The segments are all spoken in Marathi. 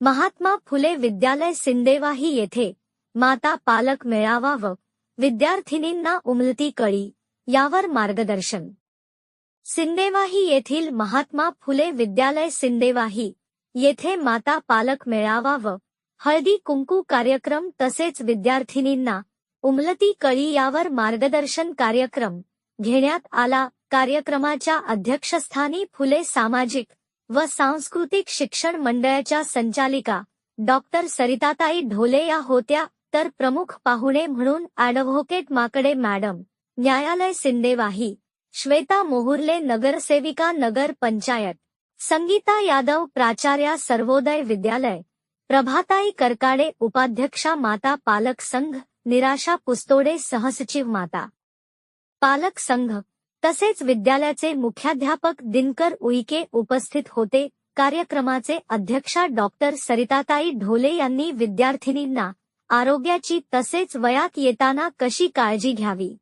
महात्मा फुले विद्यालय सिंदेवाही येथे. माता पालक मेळावा व विद्यार्थिनींना उमलती कळी यावर मार्गदर्शन. सिंदेवाही येथील महात्मा फुले विद्यालय सिंदेवाही येथे माता पालक मेळावा व हळदी कुंकू कार्यक्रम तसेच विद्यार्थिनींना उमलती कळी यावर मार्गदर्शन कार्यक्रम घेण्यात आला. कार्यक्रमाच्या अध्यक्षस्थानी फुले सामाजिक व सांस्कृतिक शिक्षण मंडळाच्या संचालिका डॉक्टर सरिताताई ढोले या होत्या तर प्रमुख पाहुणे म्हणून ॲडव्होकेट माकडे मॅडम न्यायालय सिंदेवाही श्वेता मोहुर्ले नगरसेविका नगर पंचायत संगीता यादव प्राचार्या सर्वोदय विद्यालय प्रभाताई करकाडे उपाध्यक्षा माता पालक संघ निराशा पुस्तोडे सहसचिव माता पालक संघ. तसेच विद्यालयाचे मुख्याध्यापक दिनकर उईके उपस्थित होते. कार्यक्रमाचे अध्यक्षा डॉक्टर सरिताताई ढोले यांनी विद्यार्थिनींना आरोग्याची तसेच वयात येताना कशी काळजी घ्यावी?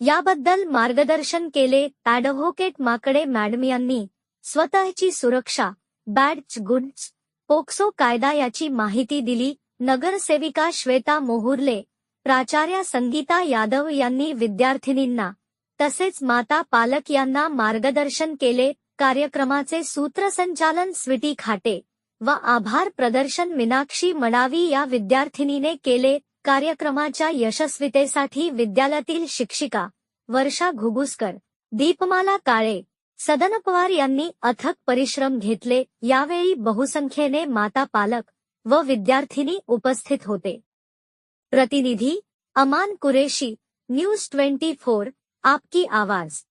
याबद्दल मार्गदर्शन केले ॲडव्होकेट माकडे मॅडम यांनी. स्वतःची सुरक्षा बॅडच गुड्स पोक्सो कायदा याची माहिती दिली. नगरसेविका श्वेता मोहुर्ले प्राचार्या संगीता यादव यांनी विद्यार्थिनींना तसेच माता पालक यांना मार्गदर्शन केले कार्यक्रमाचे सूत्रसंचालन स्विटी खाटे व आभार प्रदर्शन मीनाक्षी मडावी या विद्यार्थिनीने केले कार्यक्रमाच्या यशस्वीतेसाठी विद्यालयातील शिक्षिका वर्षा घुगुसकर दीपमाला काळे सदन पवार यांनी अथक परिश्रम घेतले यावेळी बहुसंख्येने माता पालक व विद्यार्थिनी उपस्थित होते. प्रतिनिधी Aman Qureshi news twenty four आपकी आवाज।